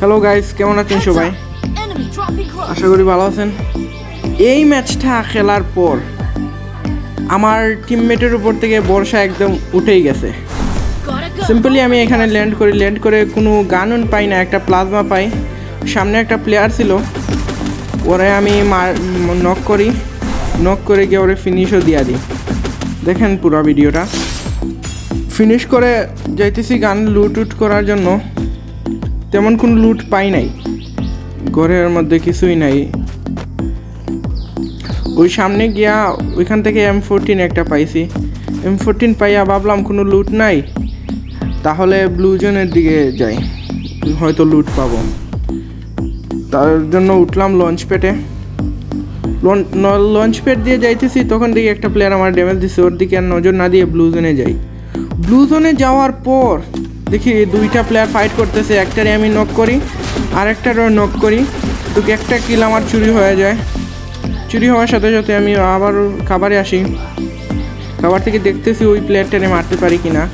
Hello guys কেমন আছেন সবাই. আশা করি ভালো আছেন। এই ম্যাচটা খেলার পর আমার টিমমেটের উপর থেকে বর্ষা একদম উঠেই গেছে। সিম্পলি আমি এখানে ল্যান্ড করি। ল্যান্ড করে কোনো গানন পাই না একটা প্লাজমা পাই। সামনে একটা প্লেয়ার ছিল। ওরে আমি নক করি। নক করে গিয়ে ওরে ফিনিশও দিয়া দিই। দেখেন পুরো ভিডিওটা ফিনিশ করে যাইতেছি গান লুট উট করার জন্য। তেমন কোনো লুট পাই নাই। ঘরের মধ্যে কিছুই নাই। ওই সামনে গিয়া ওইখান থেকে এম ফোরটিন একটা পাইছি। এম ফোরটিন পাইয়া ভাবলাম কোনো লুট নাই, তাহলে ব্লু জোনের দিকে যাই, হয়তো লুট পাবো। তার জন্য উঠলাম লঞ্চ পেটে লঞ্চ পেট দিয়ে যাইতেছি, তখন দেখি একটা প্লেয়ার আমার ড্যামেজ দিচ্ছে ওর দিকে আর নজর না দিয়ে ব্লু জোনে যাই। ব্লু জোনে যাওয়ার পর দেখি দুইটা প্লেয়ার ফাইট করতেছে, একটারে আমি নক করি আর একটারও নক করি। তো একটা কিল আমার চুরি হয়ে যায়। চুরি হওয়ার সাথে সাথে আমি আবার খাবারে আসি। খাবার থেকে দেখতেছি ওই প্লেয়ারটারে মারতে পারি কি না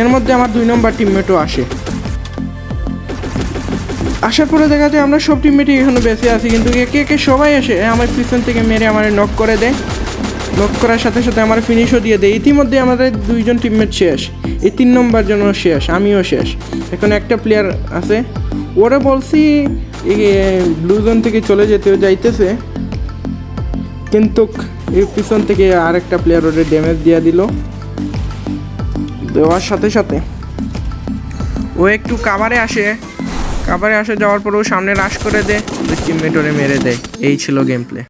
এর মধ্যে আমার দুই নম্বর টিমমেটও আসে। আসার পরে দেখা যায় আমরা সব টিমমেটই এখনও বেঁচে আছি, কিন্তু একে একে সবাই আসে, আমার পিছন থেকে মেরে আমার নক করে দেয়। নক করার সাথে সাথে আমার ফিনিশও দিয়ে দেয়। ইতিমধ্যে আমাদের দুইজন টিমমেট শেষ। এই তিন নম্বর জন্য শেষ, আমিও শেষ। এখন একটা প্লেয়ার আছে। ওরা বলছি ব্লু জোন থেকে চলে যেতে যাইতেছে। কিন্তু এর পিছন থেকে আরেকটা প্লেয়ার ওদের ড্যামেজ দিয়ে দিল। দেওয়ার সাথে সাথে ও একটু কাভারে আসে। কাভারে আসে যাওয়ার পর ও সামনে রাশ করে দেয়। টিমমেট ওরে মেরে দেয়। এই ছিল গেম প্লে